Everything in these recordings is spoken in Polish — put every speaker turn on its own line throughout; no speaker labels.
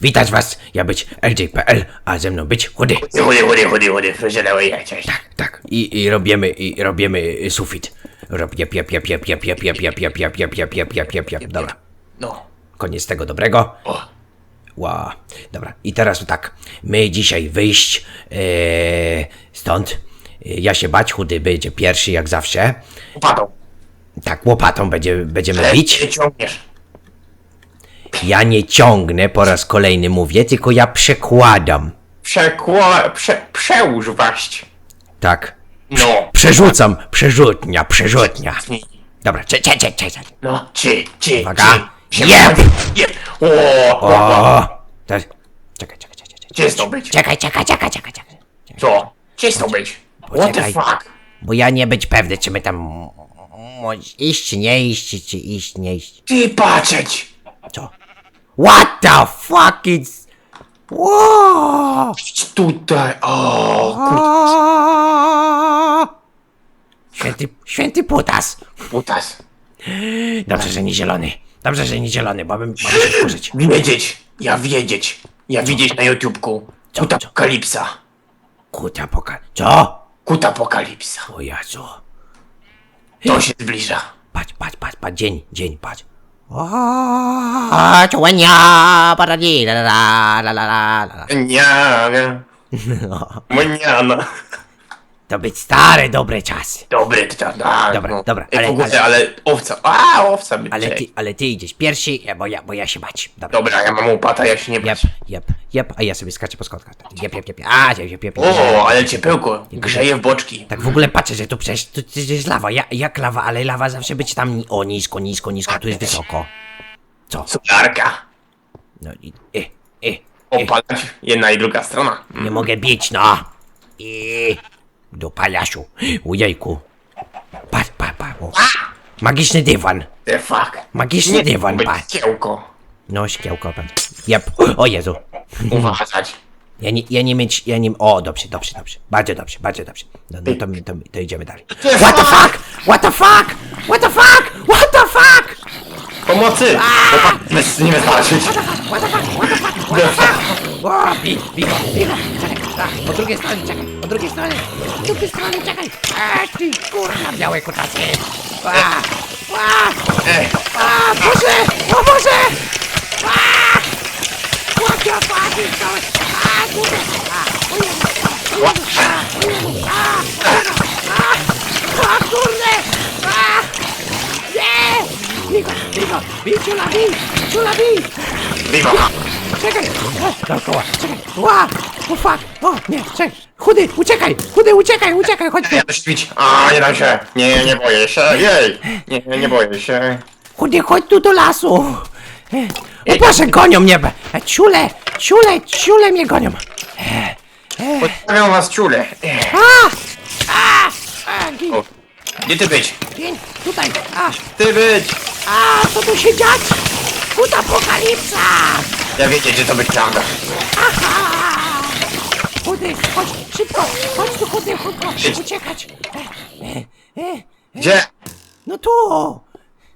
Witać was, ja być LJ.pl, a ze mną być chudy.
Chudy, chudy, chudy, chudy, dawaj, cześć.
Tak, tak. I, i robimy, i robimy y, sufit. Rob, jep, jep, jep, jep, jep, jep, jep, jep, jep, jep, jep, jep, jep, jep, jep, jep. Dobra,
No.
koniec tego dobrego.
O.
Ła. Dobra, i teraz tak. My dzisiaj wyjść e, stąd. E, Ja się bać, chudy będzie pierwszy jak zawsze.
Upadą.
Tak, łopatą będzie, będziemy
Ale
bić. Ja nie ciągnę, po raz kolejny mówię, tylko ja przekładam.
Przekła... Prze... Przełóż waść.
Tak.
No.
Przerzucam, przerzutnia, przerzutnia. Dobra, cze, cze, cze, cze, cze.
No, czy, czy,
Uwaga.
czy.
Jeb.
Jeb. O, o.
Teraz... Czekaj, czekaj, czekaj, czekaj.
Gdzie jest to być?
Czekaj, czekaj, czekaj, czekaj, czekaj.
Co? Gdzie to być? What the
Poczekaj.
fuck?
Bo ja nie być pewny, czy my tam... mo- Iść, czy nie iść, czy iść, nie iść.
Ty patrzeć!
Co? What the fuck is... Wow!
Idź tutaj, o!
Święty, święty putas.
kutas.
Dobrze, że nie zielony. Dobrze, że nie zielony, bo bym mógł się wkurzyć.
Wiedzieć, ja wiedzieć. Ja widzieć na YouTubeku. Kuta
co?
apokalipsa.
Kuta poka... Co?
Kuta apokalipsa.
O Jezu.
To się zbliża.
Patrz, patrz, patrz, patrz, dzień, dzień, patrz. Чуваня, паради, ла ла ла ла ла
ла Няня. Маняна.
To być stare, dobre czasy.
Dobry, to tak.
Dobra,
no.
dobra,
Ej,
ale-
w ogóle, ale, owca. A, owca by
Ale ty, ale ty idziesz pierwszy, ja- bo ja, bo ja się bać. Dobra.
Dobra, ja mam łopata, ja się nie
Jep,
bać.
jep, jep, a ja sobie skaczę po schodkach. Tak, Jep, jep, jep, a, jep, jep, jep.
O, ale ciepełko. Grzeje w boczki.
Tak w ogóle patrzę, że tu przecież to, to jest lawa, ja, jak lawa, ale lawa zawsze być tam, ni- o, nisko, nisko, nisko, a tu jest wysoko. Co?
Solarka.
No i, e, e, e,
Opalać jedna i druga strona.
nie mogę bić, no. I, do paliasiu, ujejku. Patrz, patrz, patrz, o. Magiczny dywan,
The fuck.
magiczny dywan, patrz.
ciełko.
No, szkiełko, patrz. Jep, o Jezu.
Uważać.
Ja nie, ja nie mieć, ja nie... O, dobrze, dobrze, dobrze. Bardzo dobrze, bardzo dobrze. No, no to, to, to idziemy dalej. What the fuck? What the fuck? What the fuck? What the fuck?
Pomocy! Opa, nie, wystarczyć.
O, bi, bi go, bi go. Czekaj, tak, po drugiej stronie, czekaj, po drugiej stronie. Po drugiej stronie, czekaj. A, ty kurwa, białe kutasy. A, a,
Ej,
a, Boże, o Boże. A, what the fuck is going... A, kurde. A, o Jezu. O Jezu. A, o Jezu. A, a, a, kurde. A, nie. Bigo, bigo, bij, ciula, bij, ciula, bij.
Viva!
Czekaj! E, Dookoła, czekaj! Ła! O fuck! O, nie, czekaj! Chudy, uciekaj! Chudy, uciekaj, uciekaj, chodź tu!
Ja. A, nie dam się. Nie, nie boję się. Jej. Nie, nie boję się.
Chudy, chodź tu do lasu! E, O Boże, gonią mnie! be- E, Ciule, ciule, ciule mnie gonią!
Podstawiam was ciule.
A! A! A, gin,
O, Gdzie ty być?
gin, tutaj! A!
Ty być!
A, co tu się dziać? Kut apokalipsa!
Ja wiedzieć, że to.
Aha! Chudy, chodź, szybko! Chodź tu, chudy, szybko! Uciekać! E, e, e,
Gdzie?
No tu!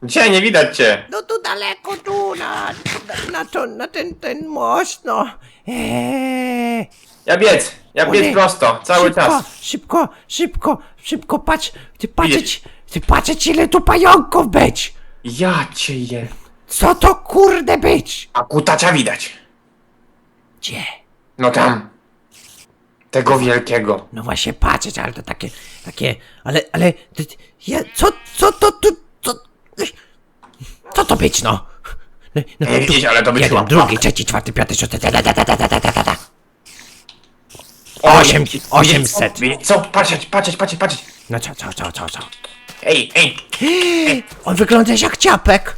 Gdzie? Nie widać cię.
No tu daleko, tu, na, na, to, na ten, ten most, no.
Ja biec. Ja biec prosto. Cały
szybko,
czas.
Szybko, szybko, szybko, patrz, ty patrzeć, ty patrzeć ile tu pająków być.
Ja cię je.
Co to kurde być?
A kutacza widać.
Gdzie?
No tam. Tego wielkiego.
No właśnie patrzeć, ale to takie, takie, ale, ale, ty, ty, ja, co, co to tu, co, co to być, no? No, no,
Nie widzieć, ale to być
Jeden,
chyba
drugi, trzeci, czwarty, piąty, szósty, ta, ta, ta, ta, ta, ta, ta, ta, Osiem- osiemset.
Co? Patrzeć, patrzeć, patrzeć, patrzeć.
No co, co, co, co, co?
Ej, ej.
On wygląda jak ciapek.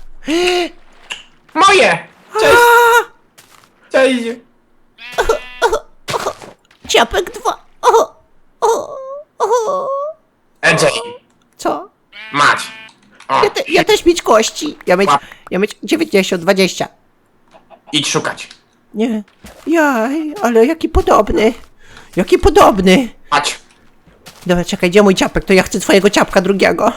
Moje! Cześć, cześć.
ciapek dwa. O, o, o.
Edzej,
Co?
mać. O,
Ja, te, ja też mieć kości. Ja mieć, ja mieć 90, 20.
idź szukać.
Nie. Jaj, ale jaki podobny. Jaki podobny.
Chodź.
Dobra, czekaj, gdzie mój ciapek? To ja chcę twojego ciapka drugiego.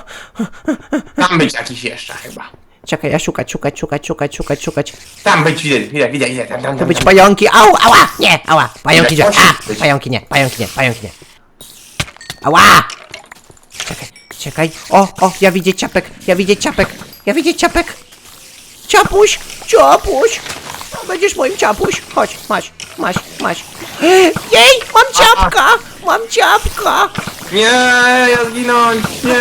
Tam być jakiś jeszcze chyba.
Czekaj, ja szukać, szukać, szukać, szukać, szukać, szukać.
Tam być, widać, widać, widać, widać, tam, tam,
To
tam.
być pająki. Au, ała! Nie, ała! Pająki nie. A! Pająki nie, pająki nie, pająki nie. Ała! Czekaj, czekaj. O, o, ja widzę ciapek, ja widzę ciapek, ja widzę ciapek. Ciapuś, ciapuś. Będziesz moim ciapuś. Chodź, masz, masz, masz. Jej, mam ciapka, mam ciapka.
Nie, ja zginąć, nie,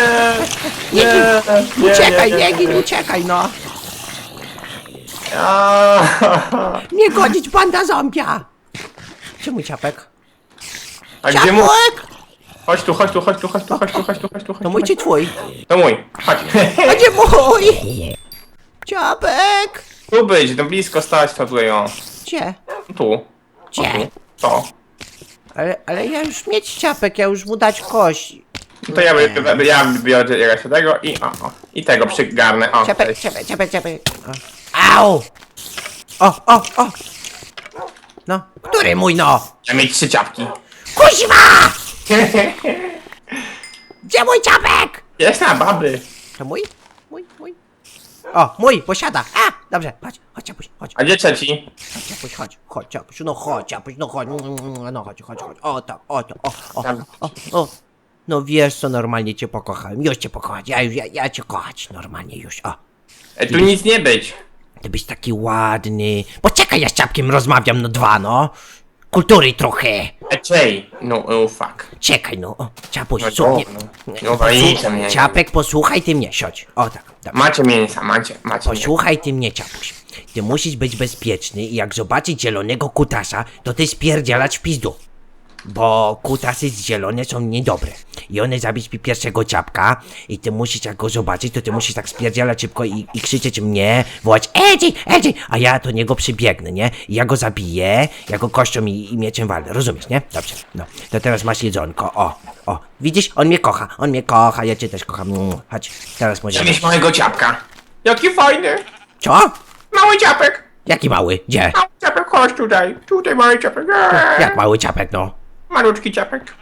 Nie,
nie, nie,
Uciekaj,
nie,
nie gin, uciekaj, no.
A,
Nie godzić banda zombia. Czemu ciapek?
A gdzie mu?
Ciapek!
Chodź tu, chodź tu, chodź tu, chodź tu, chodź tu, chodź tu, chodź tu, chodź
To mój czy twój?
To mój, chodź.
A gdzie mój? Ciapek!
Tu być, to blisko stać, to tutaj, o.
Gdzie?
Tu,
Gdzie?
to.
Ale, ale ja już mieć ciapek, ja już mu dać kość.
No To ja, by- ja biorę jeszcze tego i o, o. I tego przygarnę, o.
Ciapek, ciapek, ciapek, ciapek. O. Au! O, o, o! No, który mój no?
Ja mieć trzy ciapki.
Kuźwa! Gdzie mój ciapek?
Jest na baby.
To mój? Mój, mój. O, mój, posiada. A, dobrze, chodź, chodź, ciapuś, chodź.
A gdzie trzeci?
Chodź, ciapuś, chodź, chodź, ciapuś, no chodź, ciapuś, no chodź, no chodź, chodź, chodź, o tak, o to, o, o, o, o. No wiesz co, normalnie cię pokochałem, już cię pokochać, ja już, ja, ja cię kochać, normalnie już, o.
E, tu nic nie być.
Ty byś taki ładny. Poczekaj, ja z ciapkiem rozmawiam, no dwa, no. Kultury trochę.
E, czej. No, oh fuck.
Czekaj, no, o, ciapuś,
No
słuch, nie,
dobra, no. No walicie mnie.
Ciapek, posłuchaj ty mnie, siodź, o tak, dobra.
Macie mięsa, macie, macie mięsa.
Posłuchaj ty mnie, ciapuś. Ty musisz być bezpieczny i jak zobaczyć zielonego kutasa, to ty spierdzielać w pizdu. Bo kutasy zielone są niedobre. I one zabić mi pierwszego ciapka i ty musisz jak go zobaczyć, to ty musisz tak spierdzielać szybko i, i krzyczeć mnie, wołać Edzi, Edzi, a ja do niego przybiegnę, nie? I ja go zabiję, ja go kością i, i mieczem walę, rozumiesz, nie? Dobrze, no. To teraz masz jedzonko, o, o. Widzisz? On mnie kocha, on mnie kocha, ja cię też kocham. Mm, Chodź, teraz możemy...
mieć małego ciapka. Jaki fajny.
Co?
Mały ciapek.
Jaki mały? Gdzie?
Mały ciapek, chodź tutaj. Tutaj mały ciapek. Eee.
Jak mały ciapek, no?
Malutki ciapek.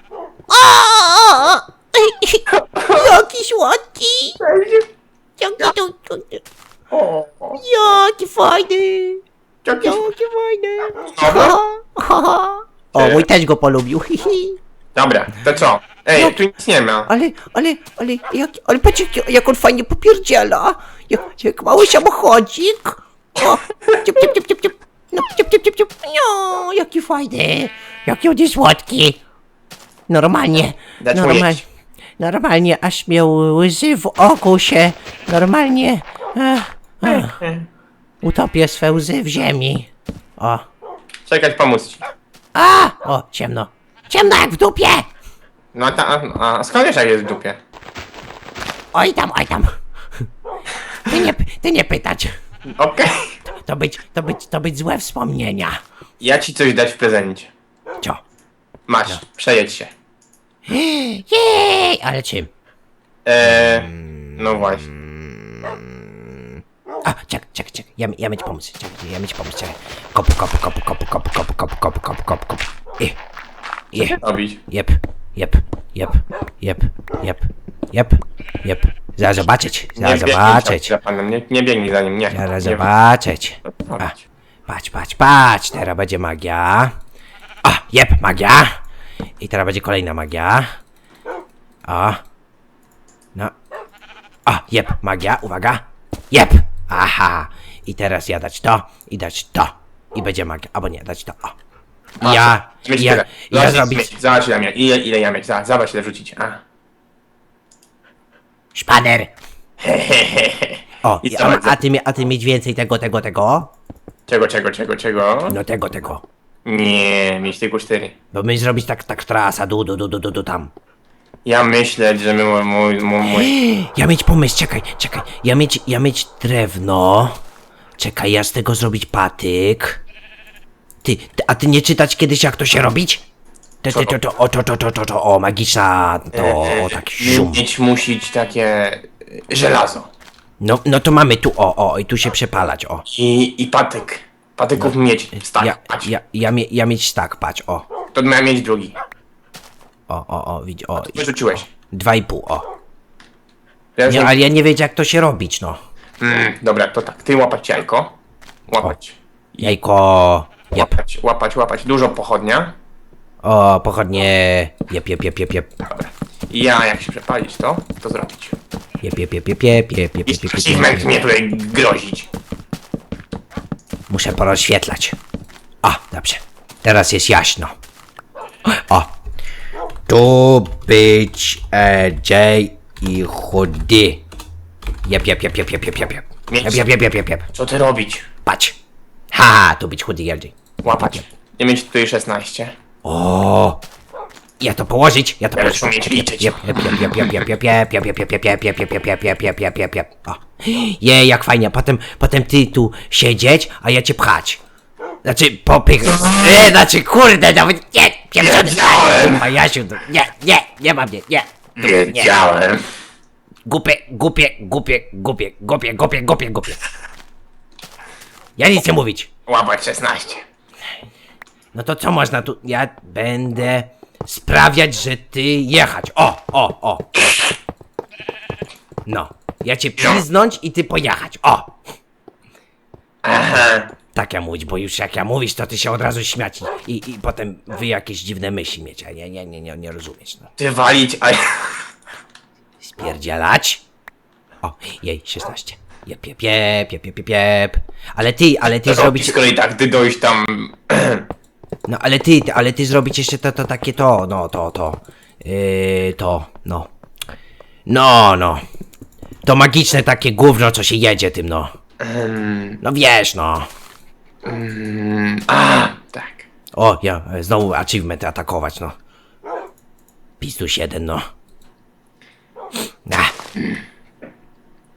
Jaki słodki! Jaki to...
O,
Jaki fajny!
jaki
Jaki fajny!
Znowu?
O, mój też go polubił.
Dobra, to co? Ej, tu nic nie ma.
Ale, ale, ale, jak, ale patrz jak, jak on fajnie popierdziela. Jak, jak mały samochodzik. O, ciup, ciup, ciup, ciup, ciup. No, ciup, ciup, ciup, ciup. No, jaki fajny. Jaki on jest słodki. Normalnie,
Dać mu
normalnie,
jeść.
normalnie, aż miał łzy w oku się. Normalnie, ach, ach. utopię swe łzy w ziemi. O,
Czekać, pomóc ci.
a, o, ciemno. Ciemno jak w dupie.
No a, ta, a, a skąd wiesz jak jest w dupie?
Oj tam, oj tam. Ty nie, ty nie pytać.
Okej.
To być, to być, to być złe wspomnienia.
Ja ci coś dać w prezencie.
Co?
Masz, przejedź się.
Jej, ale czym?
Eee, no właśnie.
A, czek, czek, czek, ja, ja mieć pomysł, czek, ja mieć pomysł, czekaj. Kopu, kopu, kopu, kopu, kopu, kopu, kopu, kopu, kopu, kopu, kopu. I, i,
Robić.
jep, jep, jep, jep, jep, jep, jep. Zaraz zobaczyć, zaraz
biegnij
zobaczyć,
za panem, nie, nie biegnij za nim, nie.
zaraz
nie
zobaczyć. A,
robić.
patrz, patrz, patrz, teraz będzie magia. O, jep, magia. I teraz będzie kolejna magia. O. No. O, jep, magia, uwaga. Jep. Aha. I teraz ja dać to i dać to. I będzie magia. Albo nie, dać to. O. Ja,
Mieć
i ja,
tyle.
ja zrobić.
Zobacz ile. Ile, ile ja mieć. Zobacz, zobacz ile wrzucić. A.
szpaner. O,
I co
a, a, ty, mie- a ty mieć więcej tego, tego, tego?
Czego, czego, czego, czego?
No tego, tego.
Nie, mieć tylko cztery.
Bo my zrobić tak, tak trasa, du, du, du, du, du, du tam.
Ja myślę, że my, mój, mój, mój, mój
Ja mieć pomysł, czekaj, czekaj. Ja mieć, ja mieć drewno. Czekaj, ja z tego zrobić patyk. Ty, ty a ty nie czytać kiedyś jak to się robić? To, to, to, to, o, to, to, to, to, to, o, magiczna, to, o, taki szum.
mieć musić takie e, żelazo.
No, no to mamy tu, o, o, i tu się przepalać, o.
I, i patyk. Patyków mieć. Tak,
Ja, ja, ja, mie, ja mieć tak, patrz, o.
To miałem mieć drugi.
O, o, o, widz, o. i-
Wyrzuciłeś.
Dwa i pół, o.
Ja
Nie, ale ja nie wiedział jak to się robić, no.
Mm, dobra, to tak, ty łapać jajko. Łapać.
Jajko. Jep.
Łapać, łapać, łapać. Dużo pochodnia.
O, pochodnie. Jep, jep, jep, jep, jep.
Dobra. I ja, jak się przepalić to, to zrobić.
Jep, jep, jep, jep, jep, jep, jep,
I
jep, jep,
achievement
jep.
mnie tutaj grozić.
Muszę porozświetlać. O, dobrze. Teraz jest jasno. O. Tu być e, i chudy. Jep, jep, jep, jep, jep, jep, jep, jep. Jep, jep, jep, jep, jep, jep.
Co ty robić?
Patrz. Ha, tu być chudy J.
Łapać. Nie mieć tutaj 16.
O. Ja to położyć, ja to
Teraz
położyć.
umieć liczyć.
Jep, jep, jep, jep, jep, jep, jep, jep, jep, jep, jep, jep, jep, jep, jep, jep, jep, jep, jep, jep. O. Je, jak fajnie. Potem, potem ty tu siedzieć, a ja cię pchać. Znaczy, popych... E, znaczy, kurde, nawet nie, pieprzony.
Wiedziałem.
A Jasiu, to- nie, nie, nie ma mnie, nie.
Wiedziałem.
Głupie, głupie, głupie, głupie, głupie, głupie, głupie, głupie. Ja nic nie mówić.
Łapać 16.
No to co można tu? Ja będę sprawiać, że ty jechać. O, o, o. No. Ja cię piznąć i ty pojechać. O!
Aha.
Tak ja mówić, bo już jak ja mówisz, to ty się od razu śmiać i, i, i potem wy jakieś dziwne myśli mieć, a nie, nie, nie, nie, nie rozumiesz, no.
Ty walić, a ja...
Spierdzielać. O, jej, 16. Jep, jep, jep, jep, jep, jep, jep. Ale ty, ale ty zrobić...
Skoro i tak ty dojść tam...
No ale ty, ale ty zrobić jeszcze to, to takie to, no to, to, yy, to, no. No, no. To magiczne takie gówno, co się jedzie tym, no. No wiesz, no.
A, tak.
O, ja, e, znowu achievement atakować, no. Pistus jeden, no. Na.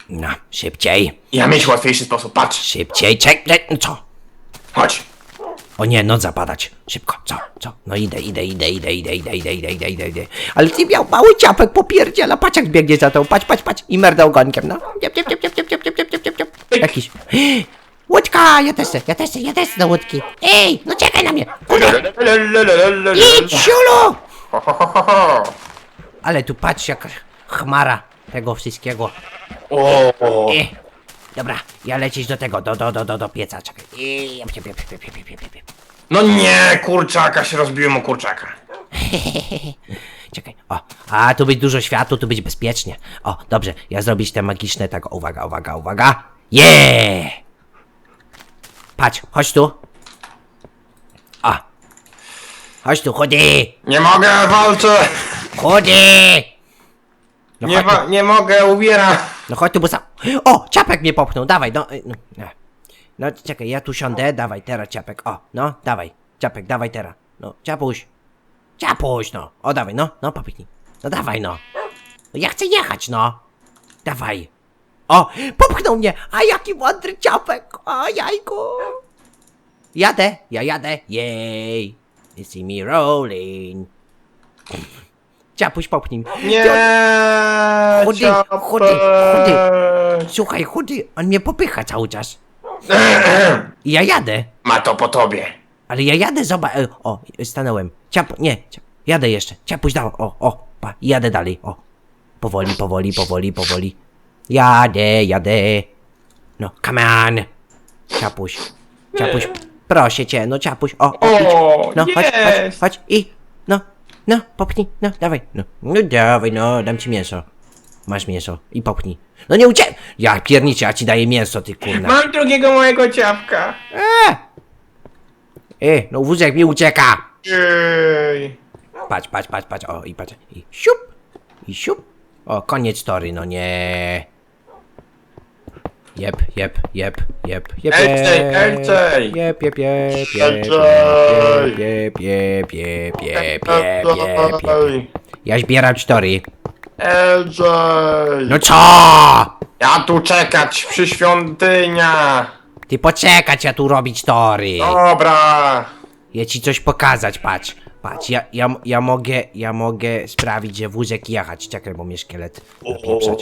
No, szybciej,
Ja mieć łatwiejszy sposób, patrz.
szybciej, czek, czek, no co?
Chodź.
O nie, noc zapadać. Szybko, co, co? No idę, idę, idę, idę, idę, idę, idę, idę, idę, idę, idę. Ale ty miał mały ciapek, popierdziela, patrz jak biegnie za tą, patrz, patrz, patrz. I merda ogonkiem, no. Ciep, ciep, ciep, ciep, ciep, ciep, ciep, ciep, ciep, ciep. Jakiś. Łódka, ja też chcę, ja też chcę, ja też chcę do łódki. Ej, no czekaj na mnie. Kurde, idź, siulu! Ale tu patrz jak chmara tego wszystkiego.
O, o.
E, Dobra, ja lecieć do tego, do, do, do, do, do pieca, czekaj. I...
No nie, kurczaka się rozbiłem o kurczaka.
Czekaj, o, a tu być dużo światła, tu być bezpiecznie. O, dobrze, ja zrobić te magiczne, tak, uwaga, uwaga, uwaga. Yeah! Patrz, chodź tu. O. Chodź tu, chudy,
Nie mogę, walczę!
No, chodź Nie,
nie mogę, ubieram!
No chodź tu, bo sam... O, ciapek mnie popchnął, dawaj, no, y, no, nie. No, czekaj, ja tu siądę, dawaj, teraz ciapek, o, no, dawaj, ciapek, dawaj teraz. No, ciapuś. Ciapuś, no, o, dawaj, no, no, popchnij. No, dawaj, no. No, ja chcę jechać, no. Dawaj. O, popchnął mnie, a jaki mądry ciapek, o, jajku. Jadę, ja jadę, jej. You see me rolling. Ciapuś popchnij mnie.
Nie,
Chudy,
ciapek.
chudy, chudy. Słuchaj, chudy, on mnie popycha cały czas. I ja jadę.
Ma to po tobie.
Ale ja jadę, zobacz. e, O, stanąłem. Ciap, nie, ciap, jadę jeszcze. Ciapuś dał. O, o, pa, jadę dalej. O. Powoli, powoli, powoli, powoli. Jadę, jadę. No, come on. Ciapuś. Ciapuś, proszę cię, no ciapuś. O, o, idź.
O,
No, chodź, chodź,
jest.
chodź i. No, popchnij, no, dawaj. No, no dawaj, no, dam ci mięso. Masz mięso i popchnij. No nie uciek! Ja pierniczę, ja ci daję mięso, ty kurna.
Mam drugiego mojego ciapka.
E, no wózek mi ucieka.
Ej.
Patrz, patrz, patrz, patrz, o i patrz, i siup, i siup. O, koniec story, no nie. Jep, jep, jep, jep, jep,
Elcej, elcej.
jep, jep, jep, jep,
Elcej.
jep, jep, jep, jep, jep, jep, jep. Ja zbieram story.
LJ!
No co?
Ja tu czekać przy świątynia!
Ty poczekać, ja tu robić tory.
Dobra!
Ja ci coś pokazać, patrz. Patrz, ja, ja, ja mogę, ja mogę sprawić, że wózek jechać. Czekaj, bo mnie szkielet napieprzać.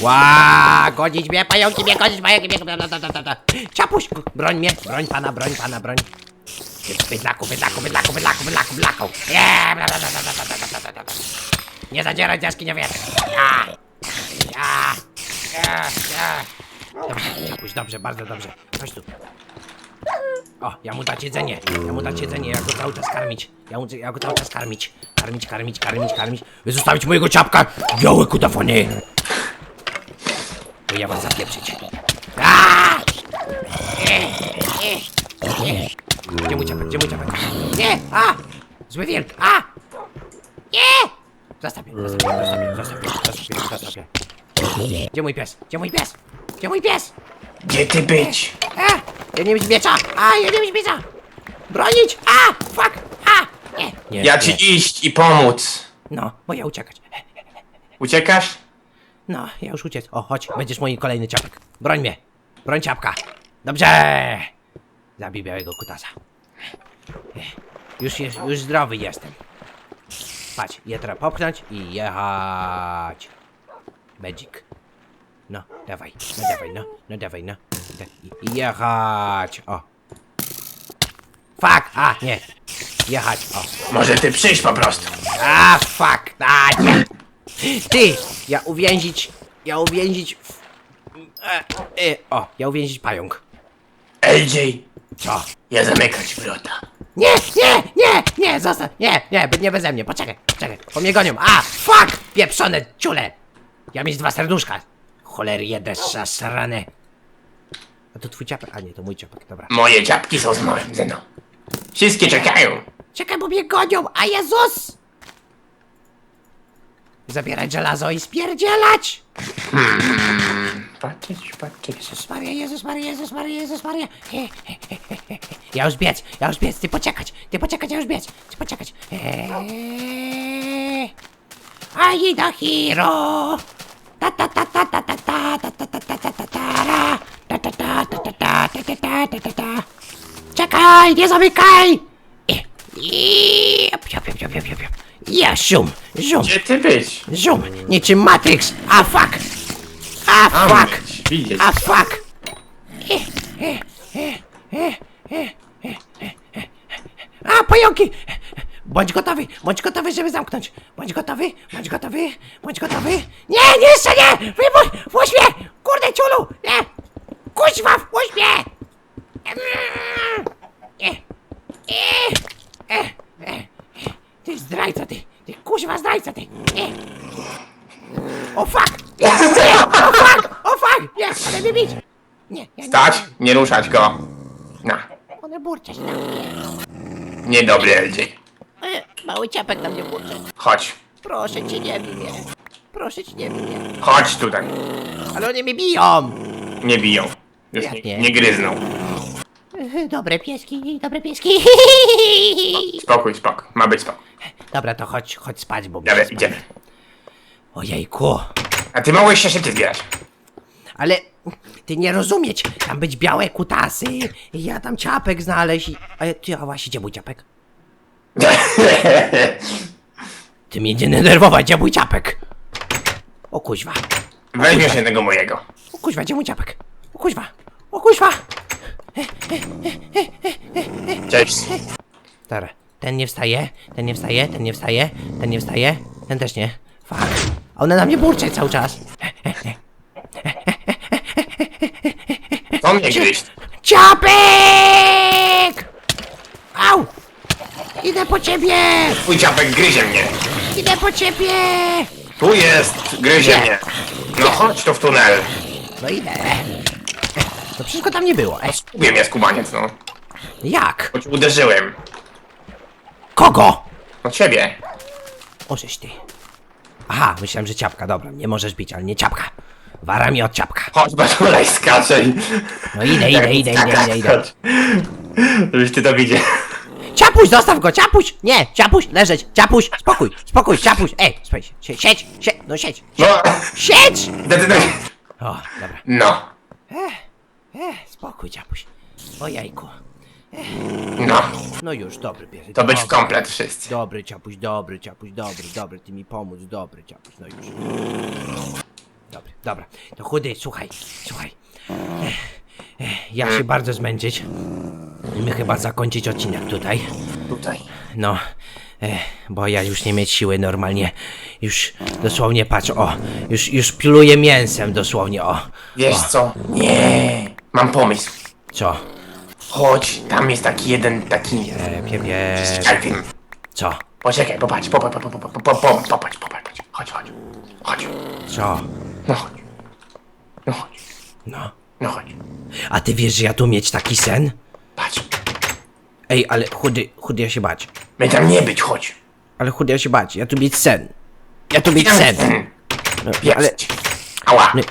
Ła, godzić mnie, pająki mnie, godzić pająki mnie. Czapuś, broń mnie, broń pana, broń pana, broń. Bydlaku, bydlaku, bydlaku, bydlaku, bydlaku, bydlaku. Nie, bla, bla, bla, bla, bla, bla, bla, bla, bla. Nie zadzierać nie wiesz. Ja, ja, ja, ja. Dobrze, Czapuś, dobrze, bardzo dobrze. Chodź tu. O, ja mu dać jedzenie. Ja mu dać jedzenie, ja go cały czas karmić. Ja, mu, ja go cały czas karmić. Karmić, karmić, karmić, karmić. Zostawić mojego ciapka! Białe kutafony! To ja was zapieprzyć. Aaaa! Gdzie mój ciapek, gdzie mój ciapek? Nie! A! Zły wilk! A! Nie! Zostaw mnie, zostaw mnie, zostaw mnie, zostaw mnie, zostaw mnie, zostaw mnie. Gdzie mój pies? Gdzie mój pies? Gdzie mój pies?
Gdzie ty być?
A! Ja nie mieć miecza! A! Ja nie mieć miecza! Bronić! A! Fuck! A! Nie! nie
Ja
nie.
ci iść i pomóc.
No, bo ja uciekać.
Uciekasz?
No, ja już uciec. O, chodź, będziesz mój kolejny ciapek. Broń mnie. Broń ciapka. Dobrze! Zabij białego kutasa. Już, jest, już zdrowy jestem. Patrz, je trzeba popchnąć i jechać. Magic. No, dawaj, no dawaj, no, no dawaj, no. I, i jechać, o. Fuck, a, nie. Jechać, o.
Może ty przyjść po prostu.
A, fuck, a, nie. Ty, ja uwięzić, ja uwięzić w... E, e, o, ja uwięzić pająk.
LJ,
Co?
ja zamykać wrota.
Nie, nie, nie, nie, zostaw, nie, nie, nie beze mnie, poczekaj, poczekaj, bo mnie gonią, a, fuck, pieprzone ciule. Ja mieć dwa serduszka. Cholery jedne szasrane. A to twój ciapek, a nie, to mój ciapek, dobra.
Moje ciapki są z moim synu. Wszystkie czekają.
Czekaj, bo mnie gonią, a Jezus! Zabierać żelazo i spierdzielać!
Patrzeć, patrzeć.
Jezus Maria, Jezus Maria, Jezus Maria, Jezus Maria. He, he, he, he, he. Ja już biec, ja już biec, ty poczekać, ty poczekać, ja już biec, ty poczekać. Eee. Aida Hiro! Czekaj, nie zamykaj! Ja zoom, zoom,
Gdzie ty być?
zoom, niczym Matrix, a fuck! A fuck!
Widzieć.
A fuck! A pająki! Bądź gotowy, bądź gotowy, żeby zamknąć. Bądź gotowy, bądź gotowy, bądź gotowy. Nie, nie, jeszcze nie! Wypuść, wpuść mnie! Kurde, ciulu! Nie! Kuźwa, wpuść mnie! Mm. Nie, nie, e, e, e. Ty zdrajca, ty, ty kuźwa zdrajca, ty! Nie! O fuck! Nie! O fuck! O fuck! Nie, ale mnie bić! Nie, ja nie.
Stać, nie ruszać go. No,
One burczeć na mnie.
niedobry.
E, Mały ciapek na mnie burczy.
Chodź,
Proszę cię, nie bij mnie. Proszę cię, nie bij mnie.
chodź tutaj.
Ale one mnie biją!
Nie biją. Już
Jak
nie,
nie?
nie gryzną.
Dobre pieski, dobre pieski.
Spokój, spokój. Ma być spokój.
Dobra, to chodź, chodź spać, bo...
Dobra, idziemy.
Ojejku.
A ty mogłeś się szybciej zbierać.
Ale ty nie rozumieć, tam być białe kutasy, i ja tam ciapek znaleźć i... A ty, a właśnie, gdzie mój ciapek? Ty mnie nie denerwować, gdzie mój ciapek? O kuźwa,
Weźmiesz jednego mojego.
o kuźwa, gdzie mój ciapek? O kuźwa, o kuźwa!
Cześć.
Dobra, ten nie wstaje, ten nie wstaje, ten nie wstaje, ten nie wstaje, ten też nie. Fuck. One na mnie burcze cały czas.
Co mnie gryźć?
Ciapek! Au! Idę po ciebie!
Twój ciapek gryzie mnie.
Idę po ciebie!
Tu jest, gryzie
Gdzie?
mnie. No chodź tu w tunel.
No idę. To wszystko tam nie było. Ej,
Skubię mnie skubaniec, no.
jak?
Bo ci uderzyłem.
Kogo?
No ciebie.
Możeś ty. Aha, myślałem, że ciapka. Dobra, nie możesz bić, ale nie ciapka. Wara mi od ciapka.
Chodź, batulaj, skaczej.
No idę, idę, idę, idę, idę, idę.
Żebyś ty to widział.
Ciapuś, zostaw go, ciapuś! Nie, ciapuś, leżeć, ciapuś, spokój, spokój, ciapuś, ej, spokój, siedź, siedź, siedź, no siedź,
No,
siedź! O, dobra,
No,
e, spokój, ciapuś, o jajku,
no.
no już, dobry.
To być w komplet wszyscy.
Dobry, ciapuś, dobry, ciapuś, dobry, dobry, ty mi pomóc, dobry, ciapuś, no już. Dobry, dobra, to chudy, słuchaj, słuchaj, Ech, ech, ja się bardzo zmęczyć, my chyba zakończyć odcinek tutaj.
Tutaj.
No, bo ja już nie mieć siły normalnie. Już dosłownie patrz, o, już, już pluję mięsem dosłownie, o.
Wiesz co? Nie. Mam pomysł.
Co?
Chodź, tam jest taki jeden, taki...
E, pie,
Kelvin.
co?
Poczekaj, popatrz, popatrz, popatrz, popatrz, popatrz, popatrz, popatrz. Chodź, chodź. Chodź.
Co?
No chodź. No chodź.
No. A ty wiesz, że ja tu mieć taki sen?
Patrz.
Ej, ale chudy, chudy ja się bać.
My tam nie być, chodź.
Ale chudy ja się bać, ja tu mieć sen. Ja tu mieć sen. No, ale...
Ała.
No,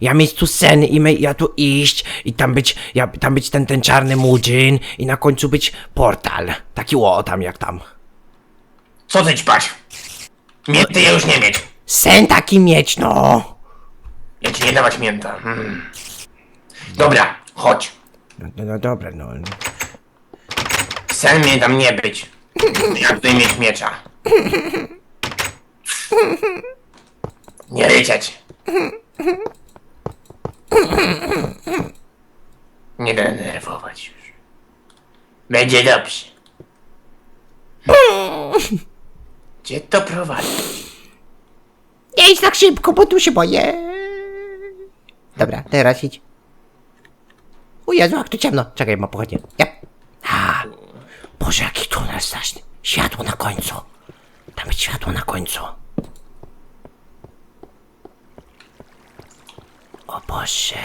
ja mieć tu sen i my, ja tu iść i tam być, ja, tam być ten, ten czarny mudzin i na końcu być portal. Taki ło, tam jak tam.
Co ty ćpać? Mięty ja już nie mieć.
Sen taki mieć, no.
Ja ci nie dawać mięta. Hmm. Dobra, chodź.
No, no, no dobra, no.
Sen mnie tam nie być. Ja tutaj mieć miecza. Nie ryczeć. Nie denerwować już. Będzie dobrze. Gdzie to prowadzi?
Nie idź tak szybko, bo tu się boję. Dobra, teraz idź. O Jezu, jak tu ciemno. Czekaj, ma pochodnie. Ja. A, Boże, jaki tunel straszny. Światło na końcu. Tam być światło na końcu. O Boże.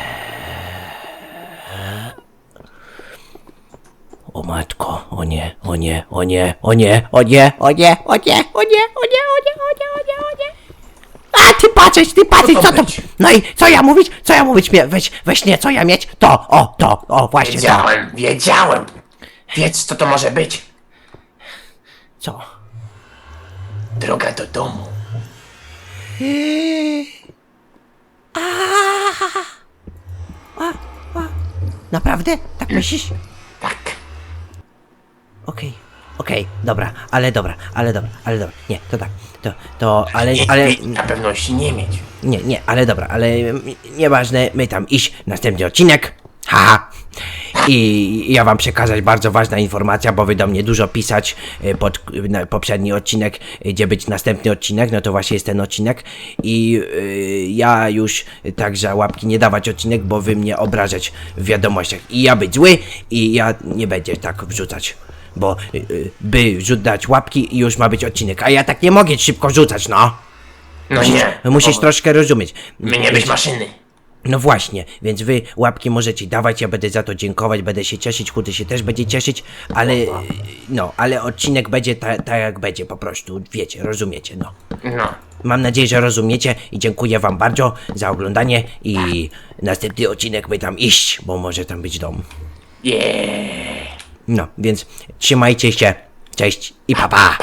O matko, o nie, o nie, o nie, o nie, o nie, o nie, o nie, o nie, o nie, o nie, o nie, o nie, o nie. Patrzeć, ty patrzeć, co to? No i co ja mówić? Co ja mówić? Mie- Weź, weź nie, co ja mieć? To, o, to, o, właśnie to.
Wiedziałem, wiedziałem. Wiedz co to może być.
Co?
Droga do domu.
Naprawdę? Tak myślisz?
Tak.
Okej, okej, dobra, ale dobra, ale dobra, ale dobra. Nie, to tak, to, to, ale,
Nie,
ale,
na pewności nie mieć.
nie, nie, ale dobra, ale mm, nieważne, my tam iść, następny odcinek, haha. I ja wam przekazać bardzo ważna informacja, bo wy do mnie dużo pisać y, pod y, na poprzedni odcinek, y, gdzie być następny odcinek, no to właśnie jest ten odcinek i y, ja już y, tak za łapki nie dawać odcinek, bo wy mnie obrażać w wiadomościach i ja być zły i ja nie będzie tak wrzucać. Bo y, y, by rzucać łapki i już ma być odcinek, a ja tak nie mogę szybko rzucać, no.
No nie.
Musisz
bo
troszkę rozumieć.
My nie być maszyny.
No właśnie, więc wy łapki możecie dawać, ja będę za to dziękować, będę się cieszyć, chudy się też będzie cieszyć, ale no, ale odcinek będzie tak ta jak będzie po prostu, wiecie, rozumiecie, no.
No.
Mam nadzieję, że rozumiecie i dziękuję wam bardzo za oglądanie i następny odcinek by tam iść, bo może tam być dom.
Yeah.
No, więc trzymajcie się, cześć i pa pa!